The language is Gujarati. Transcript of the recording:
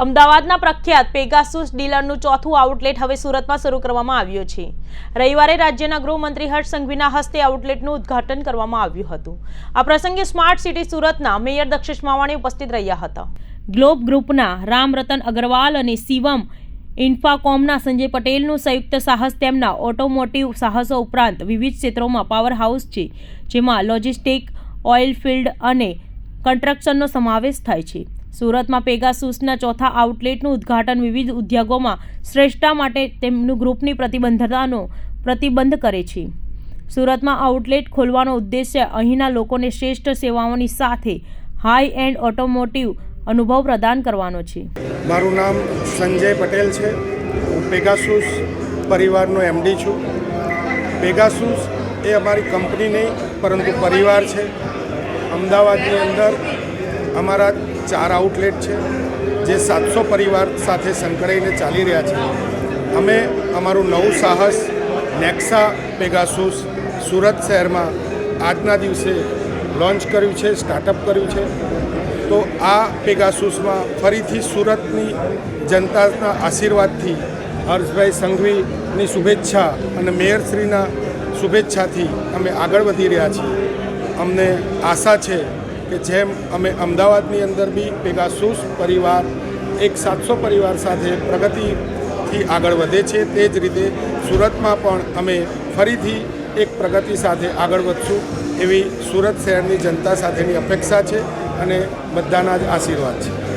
અમદાવાદના પ્રખ્યાત પેગાસુસ ડીલરનું ચોથું આઉટલેટ હવે સુરતમાં શરૂ કરવામાં આવ્યું છે. રવિવારે રાજ્યના ગૃહમંત્રી હર્ષ સંઘવીના હસ્તે આઉટલેટનું ઉદ્ઘાટન કરવામાં આવ્યું હતું. આ પ્રસંગે સ્માર્ટ સિટી સુરતના મેયર દક્ષેશ માવાણી ઉપસ્થિત રહ્યા હતા. ગ્લોબ ગ્રુપના રામ રતન અગ્રવાલ અને શિવમ ઇન્ફાકોમના સંજય પટેલનું સંયુક્ત સાહસ તેમના ઓટોમોટિવ સાહસો ઉપરાંત વિવિધ ક્ષેત્રોમાં પાવર હાઉસ છે, જેમાં લોજિસ્ટિક, ઓઇલ ફિલ્ડ અને કન્સ્ટ્રક્શનનો સમાવેશ થાય છે. સુરતમાં પેગાસુસના ચોથા આઉટલેટનું ઉદ્ઘાટન વિવિધ ઉદ્યોગોમાં શ્રેષ્ઠતા માટે તેમનું ગ્રુપની પ્રતિબદ્ધતાનો પ્રતિબંધ કરે છે. સુરતમાં આઉટલેટ ખોલવાનો ઉદ્દેશ્ય અહીંના લોકોને શ્રેષ્ઠ સેવાઓની સાથે હાઈ એન્ડ ઓટોમોટિવ અનુભવ પ્રદાન કરવાનો છે. મારું નામ સંજય પટેલ છે. હું પેગાસુસ પરિવારનો એમડી છું. પેગાસુસ એ અમારી કંપની નહીં, પરંતુ પરિવાર છે. અમદાવાદની અંદર અમારા ચાર આઉટલેટ છે, જે સાતસો પરિવાર સાથે સંકળાઈને ચાલી રહ્યા છે. અમે અમારું નવું સાહસ નેક્સા પેગાસુસ સુરત શહેરમાં આજના દિવસે લોન્ચ કર્યું છે સ્ટાર્ટઅપ કર્યું છે. તો આ પેગાસુસમાં ફરીથી સુરતની જનતાના આશીર્વાદથી હર્ષભાઈ સંઘવીની શુભેચ્છા અને મેયરશ્રીના શુભેચ્છાથી અમે આગળ વધી રહ્યા છીએ. અમને આશા છે કે જેમ અમે અમદાવાદની અંદર બી પેગાસુસ પરિવાર, એક સાતસો પરિવાર સાથે પ્રગતિથી આગળ વધે છે, તે જ રીતે સુરતમાં પણ અમે ફરીથી એક પ્રગતિ સાથે આગળ વધશું, એવી સુરત શહેરની જનતા સાથેની અપેક્ષા છે અને બધાના જ આશીર્વાદ છે.